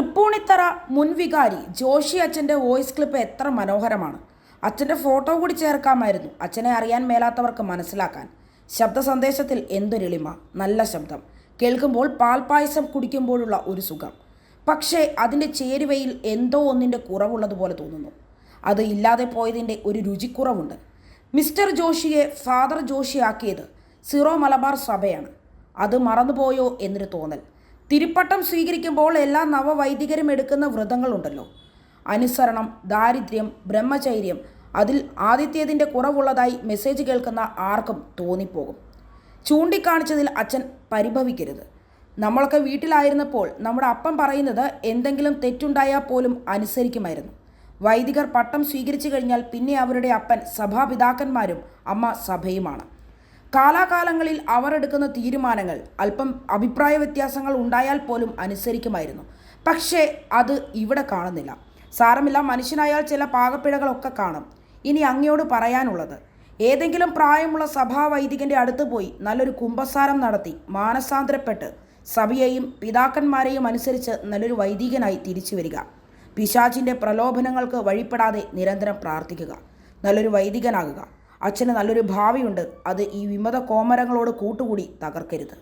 തൃപ്പൂണിത്തറ മുൻവികാരി ജോഷി അച്ഛന്റെ voice clip എത്ര മനോഹരമാണ്. അച്ഛന്റെ ഫോട്ടോ കൂടി ചേർക്കാമായിരുന്നു. അച്ഛനെ അറിയാൻ മേലാത്തവർക്ക് മനസ്സിലാക്കാൻ. ശബ്ദ സന്ദേശത്തിൽ എന്തൊരെളിമ. നല്ല ശബ്ദം. കേൾക്കുമ്പോൾ പാൽപ്പായസം കുടിക്കുമ്പോഴുള്ള ഒരു സുഖം. പക്ഷേ അതിന്റെ ചേരുവയിൽ എന്തോ ഒന്നിന്റെ കുറവുള്ളതുപോലെ തോന്നുന്നു. അത് ഇല്ലാതെ പോയതിന്റെ ഒരു രുചിക്കുറവുണ്ട്. മിസ്റ്റർ ജോഷിയെ ഫാദർ ജോഷിയാക്കിയത് സിറോ മലബാർ സഭയാണ്. അത് മറന്നുപോയോ എന്നൊരു തോന്നൽ. തിരുപ്പട്ടം സ്വീകരിക്കുമ്പോൾ എല്ലാ നവവൈദികരും എടുക്കുന്ന വ്രതങ്ങളുണ്ടല്ലോ. അനുസരണം ദാരിദ്ര്യം ബ്രഹ്മചൈര്യം അതിൽ ആദിത്യതിന്റെ കുറവുള്ളതായി മെസ്സേജ് കേൾക്കുന്ന ആർക്കും തോന്നിപ്പോകും. ചൂണ്ടിക്കാണിച്ചതിൽ അച്ഛൻ പരിഭവിക്കരുത്. നമ്മളൊക്കെ വീട്ടിലായിരുന്നപ്പോൾ നമ്മുടെ അപ്പം പറയുന്നത് എന്തെങ്കിലും തെറ്റുണ്ടായാൽ പോലും അനുസരിക്കുമായിരുന്നു. വൈദികർ പട്ടം സ്വീകരിച്ചു കഴിഞ്ഞാൽ പിന്നെ അവരുടെ അപ്പൻ സഭാപിതാക്കന്മാരും അമ്മ സഭയുമാണ്. കാലാകാലങ്ങളിൽ അവർ എടുക്കുന്ന തീരുമാനങ്ങൾ അല്പം അഭിപ്രായ വ്യത്യാസങ്ങൾ ഉണ്ടായാൽ പോലും അനുസരിക്കുമായിരുന്നു. പക്ഷേ അത് ഇവിടെ കാണുന്നില്ല. സാരമില്ല മനുഷ്യനായാൽ ചില പാകപ്പിഴകളൊക്കെ കാണും. ഇനി അങ്ങയോട് പറയാനുള്ളത് ഏതെങ്കിലും പ്രായമുള്ള സഭാ വൈദികന്റെ അടുത്ത് പോയി നല്ലൊരു കുംഭസാരം നടത്തി മാനസാന്തരപ്പെട്ട് സഭയെയും പിതാക്കന്മാരെയും അനുസരിച്ച് നല്ലൊരു വൈദികനായി തിരിച്ചു വരിക. പിശാചിന്റെ പ്രലോഭനങ്ങൾക്ക് വഴിപ്പെടാതെ നിരന്തരം പ്രാർത്ഥിക്കുക. നല്ലൊരു വൈദികനാകുക. അച്ഛന് നല്ലൊരു ഭാവിയുണ്ട്. അത് ഈ വിമത കോമരങ്ങളോട് കൂട്ടുകൂടി തകർക്കരുത്.